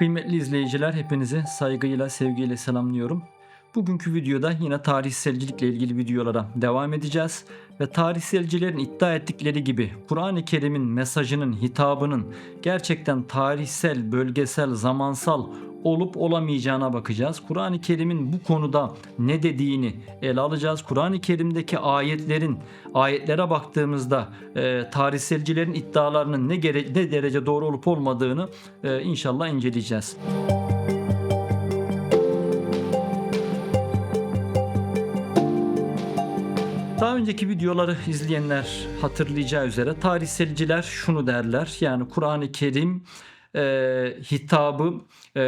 Kıymetli izleyiciler hepinizi saygıyla, sevgiyle selamlıyorum. Bugünkü videoda yine tarihselcilikle ilgili videolara devam edeceğiz. Ve tarihselcilerin iddia ettikleri gibi Kur'an-ı Kerim'in mesajının, hitabının gerçekten tarihsel, bölgesel, zamansal olup olamayacağına bakacağız. Kur'an-ı Kerim'in bu konuda ne dediğini ele alacağız. Kur'an-ı Kerim'deki ayetlerin, ayetlere baktığımızda e, tarihselcilerin iddialarının ne, gere- ne derece doğru olup olmadığını e, inşallah inceleyeceğiz. Daha önceki videoları izleyenler hatırlayacağı üzere tarihselciler şunu derler. Yani Kur'an-ı Kerim e, hitabı e,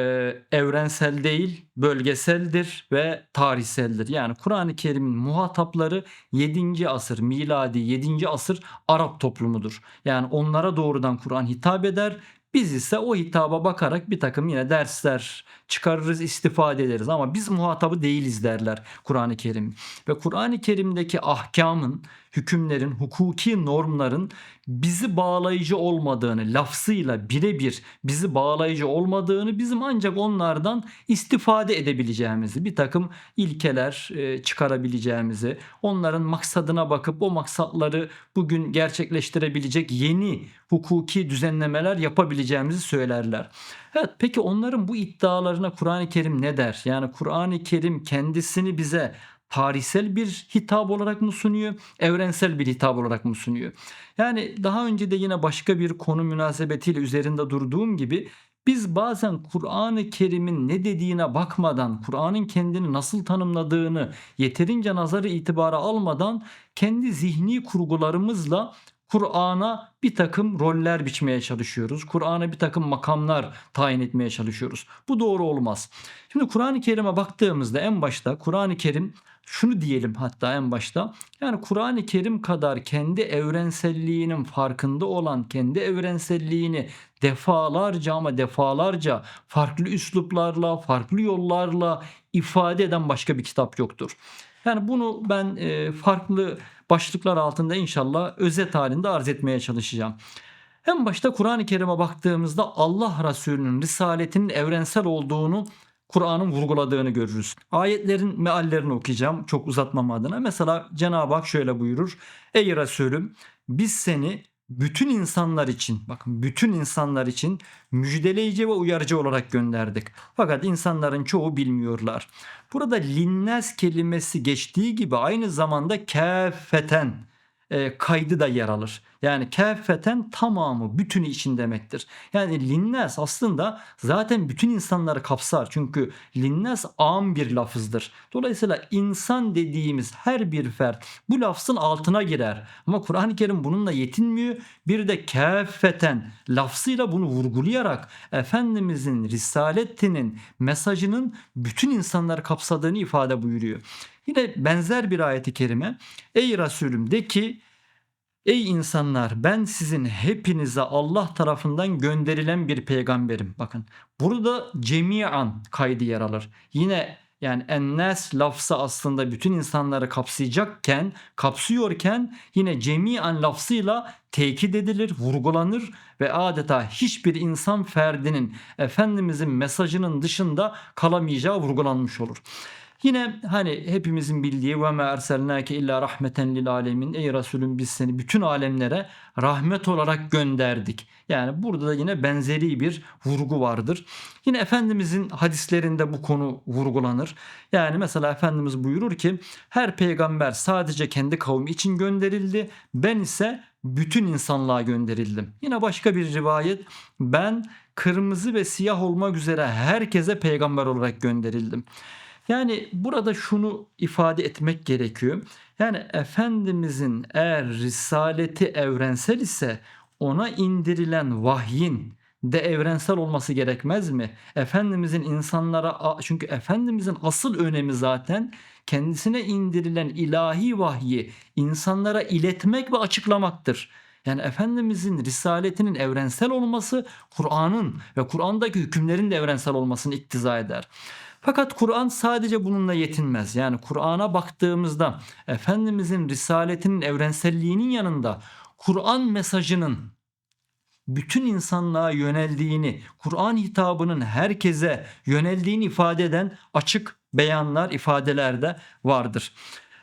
evrensel değil, bölgeseldir ve tarihseldir. Yani Kur'an-ı Kerim'in muhatapları 7. asır, miladi 7. asır Arap toplumudur. Yani onlara doğrudan Kur'an hitap eder. Biz ise o hitaba bakarak bir takım yine dersler çıkarırız, istifade ederiz ama biz muhatabı değiliz derler Kur'an-ı Kerim. Ve Kur'an-ı Kerim'deki ahkamın, hükümlerin, hukuki normların bizi bağlayıcı olmadığını, lafzıyla birebir bizi bağlayıcı olmadığını, bizim ancak onlardan istifade edebileceğimizi, bir takım ilkeler e, çıkarabileceğimizi, onların maksadına bakıp o maksatları bugün gerçekleştirebilecek yeni hukuki düzenlemeler yapabileceğimizi söylerler. Evet peki onların bu iddialarına Kur'an-ı Kerim ne der? Yani Kur'an-ı Kerim kendisini bize tarihsel bir hitap olarak mı sunuyor, evrensel bir hitap olarak mı sunuyor? Yani daha önce de yine başka bir konu münasebetiyle üzerinde durduğum gibi biz bazen Kur'an-ı Kerim'in ne dediğine bakmadan, Kur'an'ın kendini nasıl tanımladığını yeterince nazarı itibara almadan kendi zihni kurgularımızla Kur'an'a bir takım roller biçmeye çalışıyoruz. Kur'an'a bir takım makamlar tayin etmeye çalışıyoruz. Bu doğru olmaz. Şimdi Kur'an-ı Kerim'e baktığımızda en başta Kur'an-ı Kerim şunu diyelim hatta en başta yani Kur'an-ı Kerim kadar kendi evrenselliğinin farkında olan kendi evrenselliğini defalarca ama defalarca farklı üsluplarla farklı yollarla ifade eden başka bir kitap yoktur. Yani bunu ben e, farklı başlıklar altında inşallah özet halinde arz etmeye çalışacağım. En başta Kur'an-ı Kerim'e baktığımızda Allah Resulü'nün risaletinin evrensel olduğunu Kur'an'ın vurguladığını görürüz. Ayetlerin meallerini okuyacağım çok uzatmam adına. Mesela Cenab-ı Hak şöyle buyurur. Ey Resulüm biz seni bütün insanlar için bakın bütün insanlar için müjdeleyici ve uyarıcı olarak gönderdik. Fakat insanların çoğu bilmiyorlar. Burada linnes kelimesi geçtiği gibi aynı zamanda kefeten e, kaydı da yer alır. Yani kefeten tamamı, bütünü için demektir. Yani linnas aslında zaten bütün insanları kapsar. Çünkü linnas am bir lafızdır. Dolayısıyla insan dediğimiz her bir fert bu lafzın altına girer. Ama Kur'an-ı Kerim bununla yetinmiyor. Bir de kefeten lafzıyla bunu vurgulayarak Efendimizin risaletinin mesajının bütün insanları kapsadığını ifade buyuruyor. Yine benzer bir ayeti kerime. Ey Resulüm de ki Ey insanlar ben sizin hepinize Allah tarafından gönderilen bir peygamberim. Bakın burada cemiyan kaydı yer alır. Yine yani ennes lafzı aslında bütün insanları kapsayacakken, kapsıyorken yine cemiyan lafzıyla tekit edilir, vurgulanır ve adeta hiçbir insan ferdinin Efendimizin mesajının dışında kalamayacağı vurgulanmış olur. Yine hani hepimizin bildiği ve me erselnake illa rahmeten lil alemin. Ey Resulüm biz seni bütün alemlere rahmet olarak gönderdik. Yani burada da yine benzeri bir vurgu vardır. Yine Efendimizin hadislerinde bu konu vurgulanır. Yani mesela Efendimiz buyurur ki her peygamber sadece kendi kavmi için gönderildi. Ben ise bütün insanlığa gönderildim. Yine başka bir rivayet ben kırmızı ve siyah olmak üzere herkese peygamber olarak gönderildim. Yani burada şunu ifade etmek gerekiyor. Yani Efendimizin eğer risaleti evrensel ise ona indirilen vahyin de evrensel olması gerekmez mi? Efendimizin insanlara çünkü Efendimizin asıl önemi zaten kendisine indirilen ilahi vahyi insanlara iletmek ve açıklamaktır. Yani Efendimizin risaletinin evrensel olması Kur'an'ın ve Kur'an'daki hükümlerin de evrensel olmasını iktiza eder. Fakat Kur'an sadece bununla yetinmez. Yani Kur'an'a baktığımızda Efendimizin risaletinin evrenselliğinin yanında Kur'an mesajının bütün insanlığa yöneldiğini, Kur'an hitabının herkese yöneldiğini ifade eden açık beyanlar, ifadeler de vardır.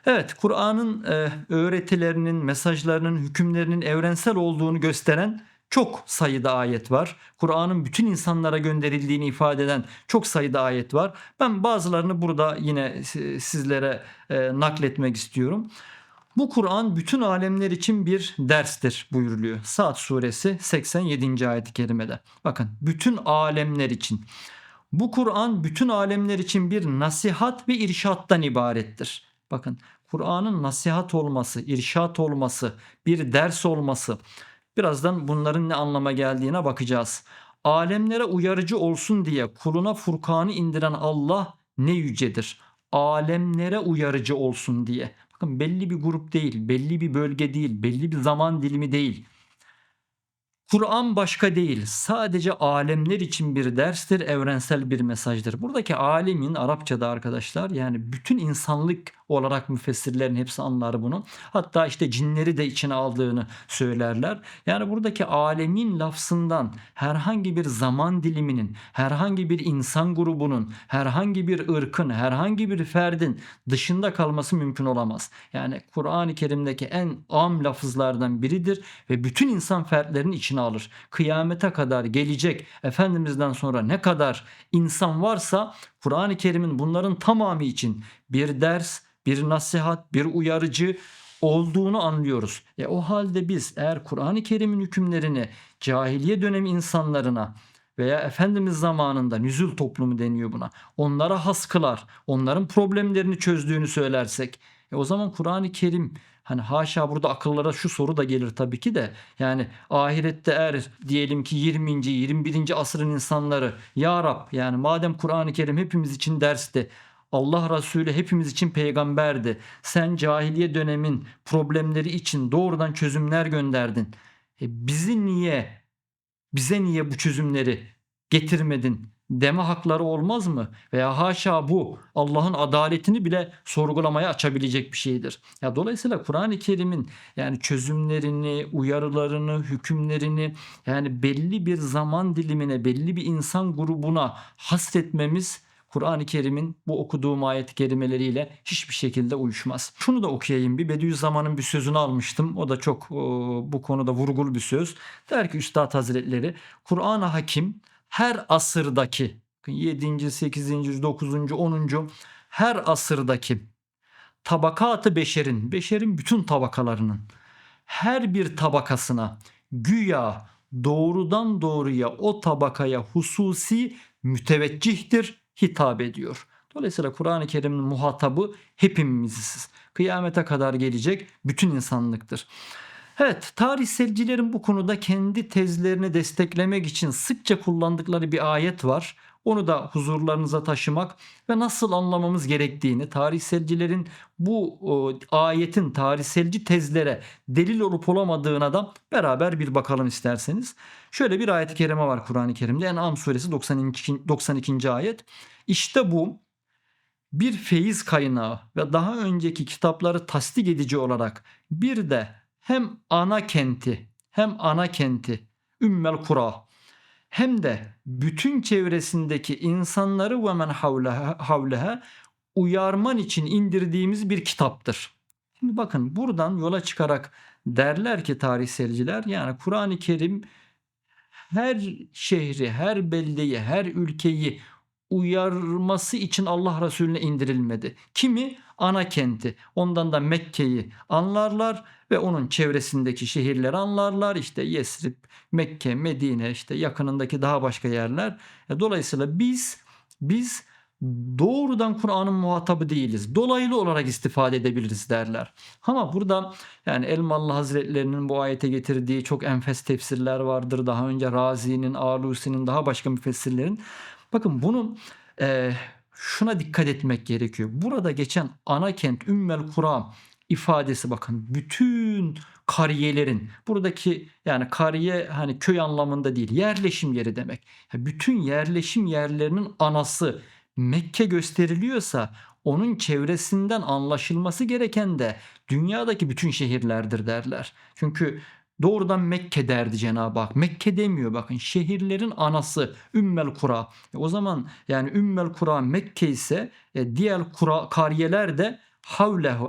Evet, Kur'an'ın e, öğretilerinin, mesajlarının, hükümlerinin evrensel olduğunu gösteren çok sayıda ayet var. Kur'an'ın bütün insanlara gönderildiğini ifade eden çok sayıda ayet var. Ben bazılarını burada yine sizlere e, nakletmek istiyorum. Bu Kur'an bütün alemler için bir derstir buyuruluyor. Saat suresi 87. ayet-i kerimede. Bakın bütün alemler için. Bu Kur'an bütün alemler için bir nasihat ve irşattan ibarettir. Bakın Kur'an'ın nasihat olması, irşat olması, bir ders olması. Birazdan bunların ne anlama geldiğine bakacağız. Alemlere uyarıcı olsun diye kuluna Furkan'ı indiren Allah ne yücedir. Alemlere uyarıcı olsun diye. Bakın belli bir grup değil, belli bir bölge değil, belli bir zaman dilimi değil. Kur'an başka değil. Sadece alemler için bir derstir, evrensel bir mesajdır. Buradaki alemin Arapçada arkadaşlar yani bütün insanlık olarak müfessirlerin hepsi anlar bunu. Hatta işte cinleri de içine aldığını söylerler. Yani buradaki alemin lafzından herhangi bir zaman diliminin, herhangi bir insan grubunun, herhangi bir ırkın, herhangi bir ferdin dışında kalması mümkün olamaz. Yani Kur'an-ı Kerim'deki en am lafızlardan biridir ve bütün insan fertlerini içine alır. Kıyamete kadar gelecek Efendimiz'den sonra ne kadar insan varsa Kur'an-ı Kerim'in bunların tamamı için bir ders, bir nasihat, bir uyarıcı olduğunu anlıyoruz. E o halde biz eğer Kur'an-ı Kerim'in hükümlerini cahiliye dönemi insanlarına veya Efendimiz zamanında nüzül toplumu deniyor buna. Onlara has kılar, onların problemlerini çözdüğünü söylersek e o zaman Kur'an-ı Kerim hani haşa burada akıllara şu soru da gelir tabii ki de yani ahirette eğer diyelim ki 20. 21. asrın insanları ya Rab yani madem Kur'an-ı Kerim hepimiz için dersti Allah Resulü hepimiz için peygamberdi. Sen cahiliye dönemin problemleri için doğrudan çözümler gönderdin. E bizi niye, bize niye bu çözümleri getirmedin deme hakları olmaz mı? Veya haşa bu Allah'ın adaletini bile sorgulamaya açabilecek bir şeydir. Ya dolayısıyla Kur'an-ı Kerim'in yani çözümlerini, uyarılarını, hükümlerini yani belli bir zaman dilimine, belli bir insan grubuna hasretmemiz Kur'an-ı Kerim'in bu okuduğum ayet-i kerimeleriyle hiçbir şekilde uyuşmaz. Şunu da okuyayım bir Bediüzzaman'ın bir sözünü almıştım. O da çok bu konuda vurgulu bir söz. Der ki Üstad Hazretleri Kur'an-ı Hakim her asırdaki 7. 8. 9. 10. her asırdaki tabakatı beşerin, beşerin bütün tabakalarının her bir tabakasına güya doğrudan doğruya o tabakaya hususi müteveccihtir, hitap ediyor. Dolayısıyla Kur'an-ı Kerim'in muhatabı hepimiziz. Kıyamete kadar gelecek bütün insanlıktır. Evet, tarihselcilerin bu konuda kendi tezlerini desteklemek için sıkça kullandıkları bir ayet var. Onu da huzurlarınıza taşımak ve nasıl anlamamız gerektiğini, tarihselcilerin bu o, ayetin tarihselci tezlere delil olup olamadığına da beraber bir bakalım isterseniz. Şöyle bir ayet-i kerime var Kur'an-ı Kerim'de. En'am suresi 92. 92. ayet. İşte bu bir feyiz kaynağı ve daha önceki kitapları tasdik edici olarak bir de hem ana kenti hem ana kenti Ümmel Kura hem de bütün çevresindeki insanları ve men havleha, uyarman için indirdiğimiz bir kitaptır. Şimdi bakın buradan yola çıkarak derler ki tarihselciler yani Kur'an-ı Kerim her şehri, her beldeyi, her ülkeyi uyarması için Allah Resulüne indirilmedi. Kimi? Ana kenti. Ondan da Mekke'yi anlarlar ve onun çevresindeki şehirleri anlarlar. İşte Yesrib, Mekke, Medine, işte yakınındaki daha başka yerler. E, dolayısıyla biz biz doğrudan Kur'an'ın muhatabı değiliz. Dolaylı olarak istifade edebiliriz derler. Ama burada yani Elmalı Hazretlerinin bu ayete getirdiği çok enfes tefsirler vardır. Daha önce Razi'nin, Alusi'nin daha başka müfessirlerin. Bakın bunu e, şuna dikkat etmek gerekiyor. Burada geçen ana kent Ümmel Kura ifadesi bakın bütün kariyelerin buradaki yani kariye hani köy anlamında değil yerleşim yeri demek. Bütün yerleşim yerlerinin anası Mekke gösteriliyorsa onun çevresinden anlaşılması gereken de dünyadaki bütün şehirlerdir derler. Çünkü doğrudan Mekke derdi Cenab-ı Hak. Mekke demiyor bakın şehirlerin anası Ümmel Kura. E o zaman yani Ümmel Kura Mekke ise e, diğer kura, kariyeler de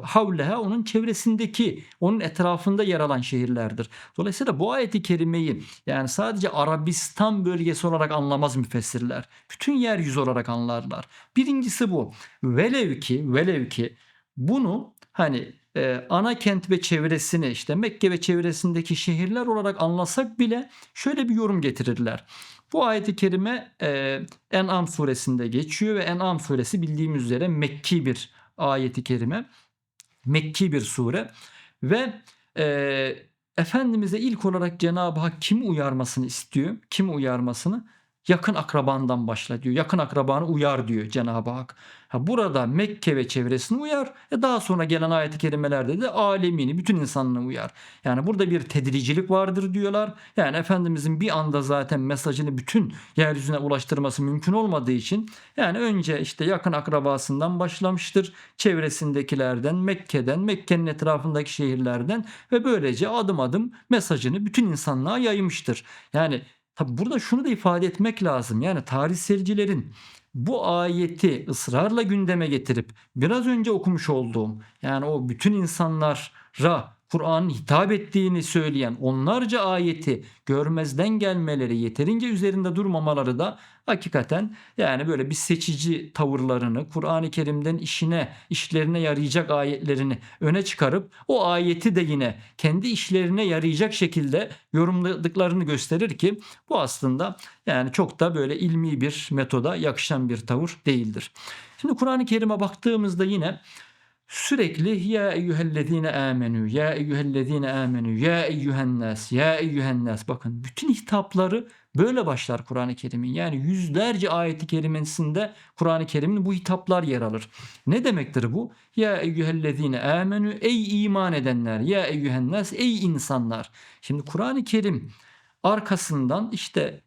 havleha, onun çevresindeki, onun etrafında yer alan şehirlerdir. Dolayısıyla bu ayeti kerimeyi yani sadece Arabistan bölgesi olarak anlamaz müfessirler. Bütün yeryüzü olarak anlarlar. Birincisi bu. Velev ki, velev ki bunu hani e, ana kent ve çevresini işte Mekke ve çevresindeki şehirler olarak anlasak bile şöyle bir yorum getirirler. Bu ayeti kerime e, En'am suresinde geçiyor ve En'am suresi bildiğimiz üzere Mekki bir ayeti kerime. Mekki bir sure ve e, Efendimiz'e ilk olarak Cenab-ı Hak kimi uyarmasını istiyor? Kimi uyarmasını? Yakın akrabandan başla diyor. Yakın akrabanı uyar diyor Cenab-ı Hak. Ha, burada Mekke ve çevresini uyar. E daha sonra gelen ayet-i kerimelerde de alemini, bütün insanlığı uyar. Yani burada bir tedricilik vardır diyorlar. Yani Efendimizin bir anda zaten mesajını bütün yeryüzüne ulaştırması mümkün olmadığı için yani önce işte yakın akrabasından başlamıştır. Çevresindekilerden, Mekke'den, Mekke'nin etrafındaki şehirlerden ve böylece adım adım mesajını bütün insanlığa yaymıştır. Yani tabi burada şunu da ifade etmek lazım. Yani tarihselcilerin bu ayeti ısrarla gündeme getirip biraz önce okumuş olduğum yani o bütün insanlara Kur'an'ın hitap ettiğini söyleyen onlarca ayeti görmezden gelmeleri, yeterince üzerinde durmamaları da hakikaten yani böyle bir seçici tavırlarını, Kur'an-ı Kerim'den işine, işlerine yarayacak ayetlerini öne çıkarıp o ayeti de yine kendi işlerine yarayacak şekilde yorumladıklarını gösterir ki bu aslında yani çok da böyle ilmi bir metoda yakışan bir tavır değildir. Şimdi Kur'an-ı Kerim'e baktığımızda yine sürekli ya eyyühellezine amenu, ya eyyühellezine amenu, ya eyyühennas, ya eyyühennas. Bakın bütün hitapları böyle başlar Kur'an-ı Kerim'in. Yani yüzlerce ayeti kerimesinde Kur'an-ı Kerim'in bu hitaplar yer alır. Ne demektir bu? Ya eyyühellezine amenu, ey iman edenler, ya eyyühennas, ey insanlar. Şimdi Kur'an-ı Kerim arkasından işte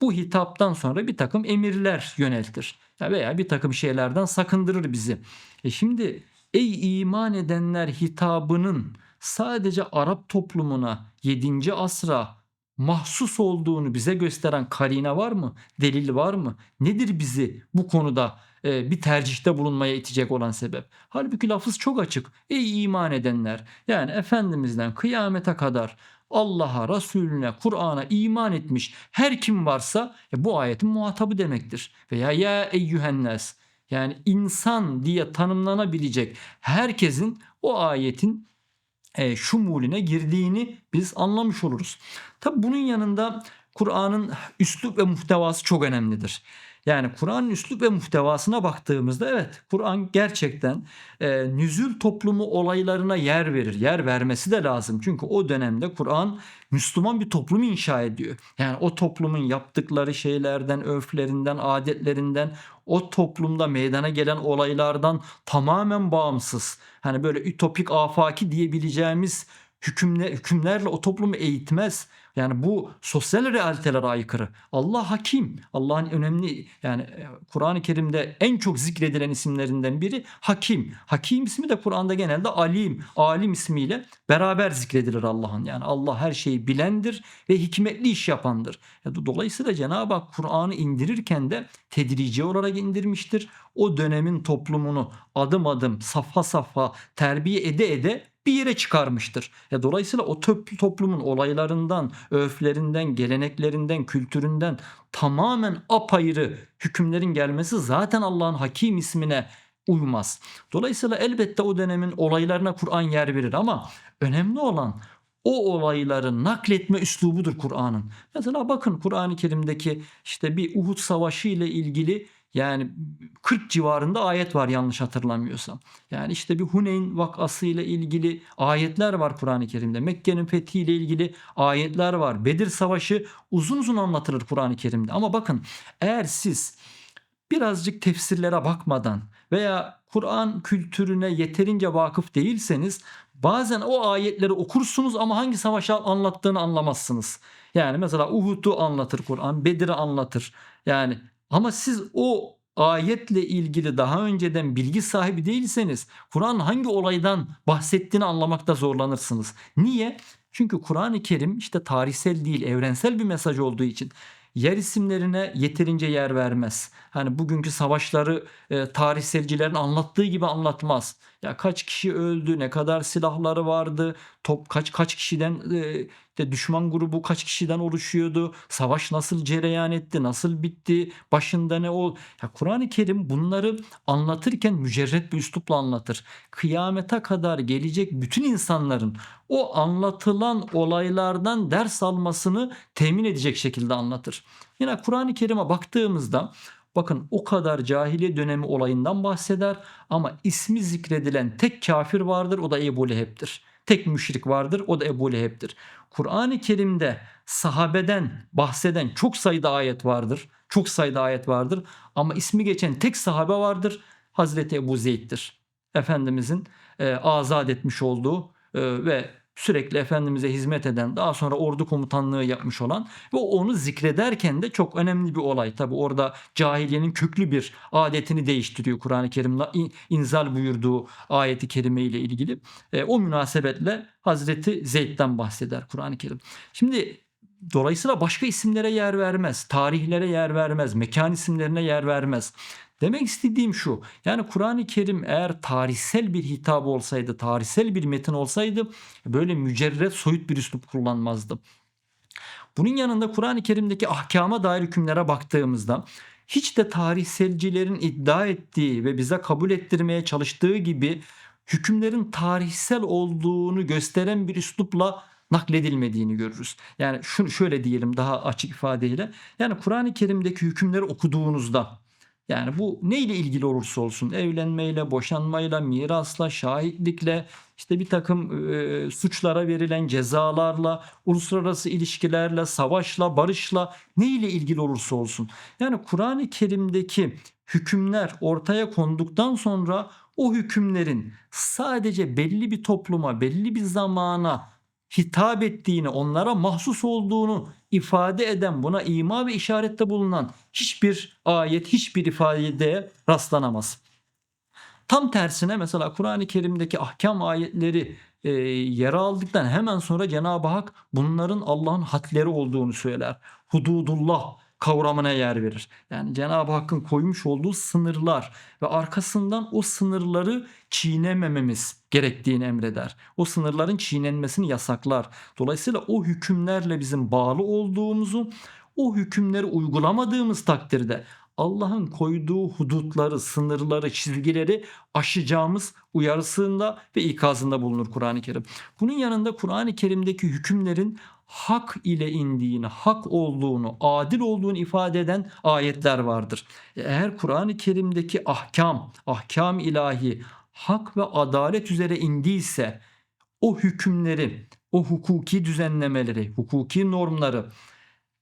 bu hitaptan sonra bir takım emirler yöneltir. Veya bir takım şeylerden sakındırır bizi. E şimdi Ey iman edenler hitabının sadece Arap toplumuna 7. asra mahsus olduğunu bize gösteren karine var mı? Delil var mı? Nedir bizi bu konuda e, bir tercihte bulunmaya itecek olan sebep? Halbuki lafız çok açık. Ey iman edenler yani Efendimiz'den kıyamete kadar Allah'a, Resulüne, Kur'an'a iman etmiş her kim varsa e, bu ayetin muhatabı demektir. Veya ya eyyühennes yani insan diye tanımlanabilecek herkesin o ayetin e, şumulüne girdiğini biz anlamış oluruz. Tabi bunun yanında Kur'an'ın üslup ve muhtevası çok önemlidir. Yani Kur'an'ın üslup ve muhtevasına baktığımızda evet Kur'an gerçekten e, nüzül toplumu olaylarına yer verir. Yer vermesi de lazım. Çünkü o dönemde Kur'an Müslüman bir toplumu inşa ediyor. Yani o toplumun yaptıkları şeylerden, örflerinden, adetlerinden, o toplumda meydana gelen olaylardan tamamen bağımsız. Hani böyle ütopik afaki diyebileceğimiz hükümler, hükümlerle o toplumu eğitmez. Yani bu sosyal realitelere aykırı. Allah hakim. Allah'ın önemli yani e, Kur'an-ı Kerim'de en çok zikredilen isimlerinden biri hakim. Hakim ismi de Kur'an'da genelde alim, alim ismiyle beraber zikredilir Allah'ın. Yani Allah her şeyi bilendir ve hikmetli iş yapandır. Dolayısıyla Cenab-ı Hak Kur'an'ı indirirken de tedrici olarak indirmiştir. O dönemin toplumunu adım adım, safha safha terbiye ede ede bir yere çıkarmıştır. Ya dolayısıyla o toplumun olaylarından, örflerinden, geleneklerinden, kültüründen tamamen apayrı hükümlerin gelmesi zaten Allah'ın hakim ismine uymaz. Dolayısıyla elbette o dönemin olaylarına Kur'an yer verir ama önemli olan o olayları nakletme üslubudur Kur'an'ın. Mesela bakın Kur'an-ı Kerim'deki işte bir Uhud Savaşı ile ilgili yani 40 civarında ayet var yanlış hatırlamıyorsam. Yani işte bir Huneyn vakası ile ilgili ayetler var Kur'an-ı Kerim'de. Mekke'nin fethi ile ilgili ayetler var. Bedir Savaşı uzun uzun anlatılır Kur'an-ı Kerim'de. Ama bakın eğer siz birazcık tefsirlere bakmadan veya Kur'an kültürüne yeterince vakıf değilseniz bazen o ayetleri okursunuz ama hangi savaşı anlattığını anlamazsınız. Yani mesela Uhud'u anlatır Kur'an, Bedir'i anlatır. Yani ama siz o ayetle ilgili daha önceden bilgi sahibi değilseniz Kur'an hangi olaydan bahsettiğini anlamakta zorlanırsınız. Niye? Çünkü Kur'an-ı Kerim işte tarihsel değil, evrensel bir mesaj olduğu için yer isimlerine yeterince yer vermez. Hani bugünkü savaşları e, tarihselcilerin anlattığı gibi anlatmaz. Ya kaç kişi öldü, ne kadar silahları vardı, top kaç kaç kişiden e, işte düşman grubu kaç kişiden oluşuyordu, savaş nasıl cereyan etti, nasıl bitti, başında ne ol. Kur'an-ı Kerim bunları anlatırken mücerret bir üslupla anlatır. Kıyamete kadar gelecek bütün insanların o anlatılan olaylardan ders almasını temin edecek şekilde anlatır. Yine Kur'an-ı Kerim'e baktığımızda bakın o kadar cahiliye dönemi olayından bahseder ama ismi zikredilen tek kafir vardır o da Ebu Leheb'tir. Tek müşrik vardır o da Ebu Leheb'tir. Kur'an-ı Kerim'de sahabeden bahseden çok sayıda ayet vardır. Çok sayıda ayet vardır ama ismi geçen tek sahabe vardır. Hazreti Ebu Zeyd'dir. Efendimizin e, azat etmiş olduğu e, ve sürekli Efendimiz'e hizmet eden daha sonra ordu komutanlığı yapmış olan ve onu zikrederken de çok önemli bir olay. Tabi orada cahiliyenin köklü bir adetini değiştiriyor Kur'an-ı Kerim'le inzal buyurduğu ayeti kerime ile ilgili. E, o münasebetle Hazreti Zeyd'den bahseder Kur'an-ı Kerim. Şimdi dolayısıyla başka isimlere yer vermez, tarihlere yer vermez, mekan isimlerine yer vermez. Demek istediğim şu. Yani Kur'an-ı Kerim eğer tarihsel bir hitap olsaydı, tarihsel bir metin olsaydı böyle mücerret soyut bir üslup kullanmazdı. Bunun yanında Kur'an-ı Kerim'deki ahkama dair hükümlere baktığımızda hiç de tarihselcilerin iddia ettiği ve bize kabul ettirmeye çalıştığı gibi hükümlerin tarihsel olduğunu gösteren bir üslupla nakledilmediğini görürüz. Yani şunu şöyle diyelim daha açık ifadeyle. Yani Kur'an-ı Kerim'deki hükümleri okuduğunuzda yani bu neyle ilgili olursa olsun evlenmeyle, boşanmayla, mirasla, şahitlikle, işte bir takım e, suçlara verilen cezalarla, uluslararası ilişkilerle, savaşla, barışla neyle ilgili olursa olsun. Yani Kur'an-ı Kerim'deki hükümler ortaya konduktan sonra o hükümlerin sadece belli bir topluma, belli bir zamana hitap ettiğini, onlara mahsus olduğunu ifade eden, buna ima ve işarette bulunan hiçbir ayet, hiçbir ifadeye rastlanamaz. Tam tersine mesela Kur'an-ı Kerim'deki ahkam ayetleri e, yer aldıktan hemen sonra Cenab-ı Hak bunların Allah'ın hadleri olduğunu söyler. Hududullah kavramına yer verir. Yani Cenab-ı Hakk'ın koymuş olduğu sınırlar ve arkasından o sınırları çiğnemememiz gerektiğini emreder. O sınırların çiğnenmesini yasaklar. Dolayısıyla o hükümlerle bizim bağlı olduğumuzu, o hükümleri uygulamadığımız takdirde Allah'ın koyduğu hudutları, sınırları, çizgileri aşacağımız uyarısında ve ikazında bulunur Kur'an-ı Kerim. Bunun yanında Kur'an-ı Kerim'deki hükümlerin hak ile indiğini, hak olduğunu, adil olduğunu ifade eden ayetler vardır. Eğer Kur'an-ı Kerim'deki ahkam, ahkam ilahi hak ve adalet üzere indiyse o hükümleri, o hukuki düzenlemeleri, hukuki normları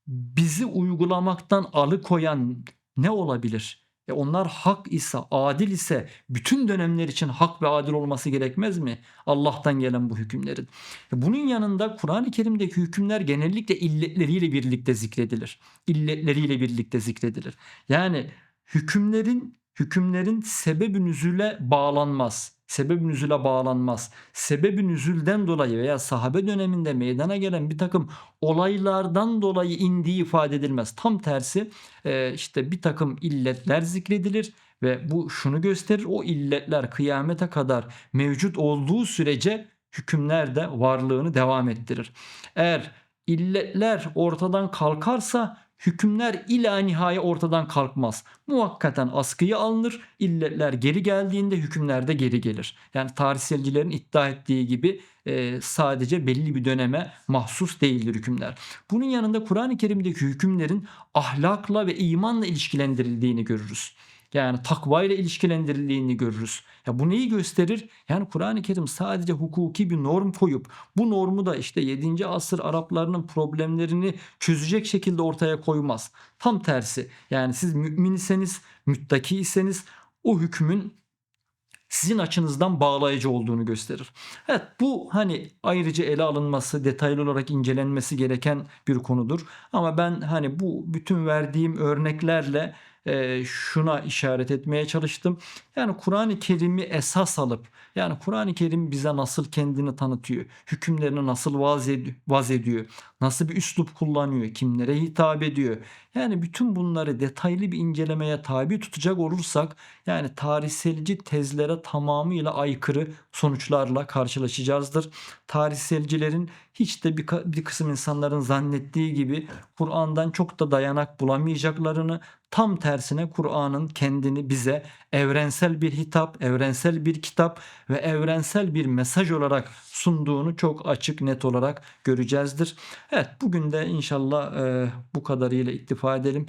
bizi uygulamaktan alıkoyan ne olabilir? E onlar hak ise, adil ise bütün dönemler için hak ve adil olması gerekmez mi? Allah'tan gelen bu hükümlerin. E bunun yanında Kur'an-ı Kerim'deki hükümler genellikle illetleriyle birlikte zikredilir. İlletleriyle birlikte zikredilir. Yani hükümlerin hükümlerin sebeb-i nüzüle bağlanmaz sebeb nüzüle bağlanmaz. Sebeb nüzülden dolayı veya sahabe döneminde meydana gelen bir takım olaylardan dolayı indiği ifade edilmez. Tam tersi e, işte bir takım illetler zikredilir ve bu şunu gösterir o illetler kıyamete kadar mevcut olduğu sürece hükümler de varlığını devam ettirir. Eğer illetler ortadan kalkarsa hükümler ila nihaya ortadan kalkmaz. Muhakkaten askıya alınır. İlletler geri geldiğinde hükümler de geri gelir. Yani tarihselcilerin iddia ettiği gibi e, sadece belli bir döneme mahsus değildir hükümler. Bunun yanında Kur'an-ı Kerim'deki hükümlerin ahlakla ve imanla ilişkilendirildiğini görürüz. Yani takva ile ilişkilendirildiğini görürüz. Ya bu neyi gösterir? Yani Kur'an-ı Kerim sadece hukuki bir norm koyup bu normu da işte 7. asır Araplarının problemlerini çözecek şekilde ortaya koymaz. Tam tersi. Yani siz mümin iseniz, müttaki iseniz o hükmün sizin açınızdan bağlayıcı olduğunu gösterir. Evet bu hani ayrıca ele alınması, detaylı olarak incelenmesi gereken bir konudur. Ama ben hani bu bütün verdiğim örneklerle e, şuna işaret etmeye çalıştım. Yani Kur'an-ı Kerim'i esas alıp yani Kur'an-ı Kerim bize nasıl kendini tanıtıyor, hükümlerini nasıl vaz, ed- vaz ediyor, nasıl bir üslup kullanıyor, kimlere hitap ediyor. Yani bütün bunları detaylı bir incelemeye tabi tutacak olursak yani tarihselci tezlere tamamıyla aykırı sonuçlarla karşılaşacağızdır. Tarihselcilerin hiç de bir, bir kısım insanların zannettiği gibi Kur'an'dan çok da dayanak bulamayacaklarını tam tersine Kur'an'ın kendini bize evrensel bir hitap, evrensel bir kitap ve evrensel bir mesaj olarak sunduğunu çok açık net olarak göreceğizdir. Evet bugün de inşallah e, bu kadarıyla iktifa edelim.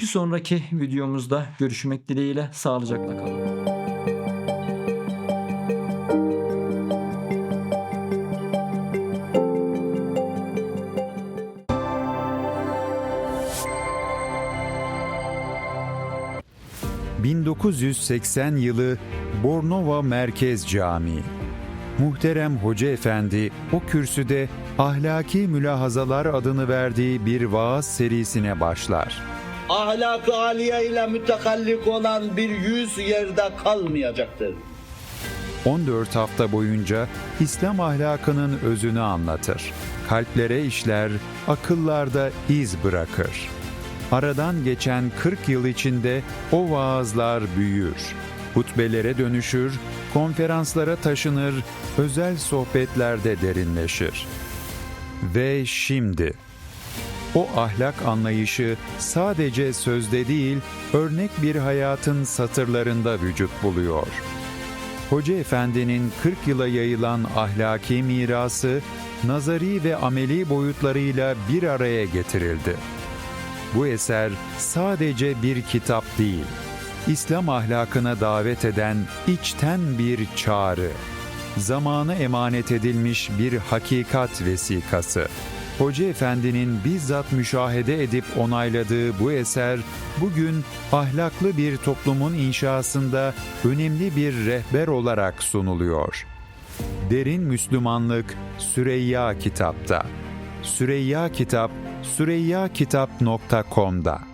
Bir sonraki videomuzda görüşmek dileğiyle sağlıcakla kalın. ...1980 yılı Bornova Merkez Camii. Muhterem Hoca Efendi o kürsüde ahlaki mülahazalar adını verdiği bir vaaz serisine başlar. ahlak-ı aliye ile mütekallik olan bir yüz yerde kalmayacaktır. 14 hafta boyunca İslam ahlakının özünü anlatır. Kalplere işler, akıllarda iz bırakır. Aradan geçen 40 yıl içinde o vaazlar büyür. Hutbelere dönüşür, konferanslara taşınır, özel sohbetlerde derinleşir. Ve şimdi o ahlak anlayışı sadece sözde değil, örnek bir hayatın satırlarında vücut buluyor. Hoca Efendi'nin 40 yıla yayılan ahlaki mirası, nazari ve ameli boyutlarıyla bir araya getirildi. Bu eser sadece bir kitap değil, İslam ahlakına davet eden içten bir çağrı, zamana emanet edilmiş bir hakikat vesikası. Hoca Efendi'nin bizzat müşahede edip onayladığı bu eser, bugün ahlaklı bir toplumun inşasında önemli bir rehber olarak sunuluyor. Derin Müslümanlık Süreyya Kitap'ta. Süreyya Kitap, süreyyakitap.com'da.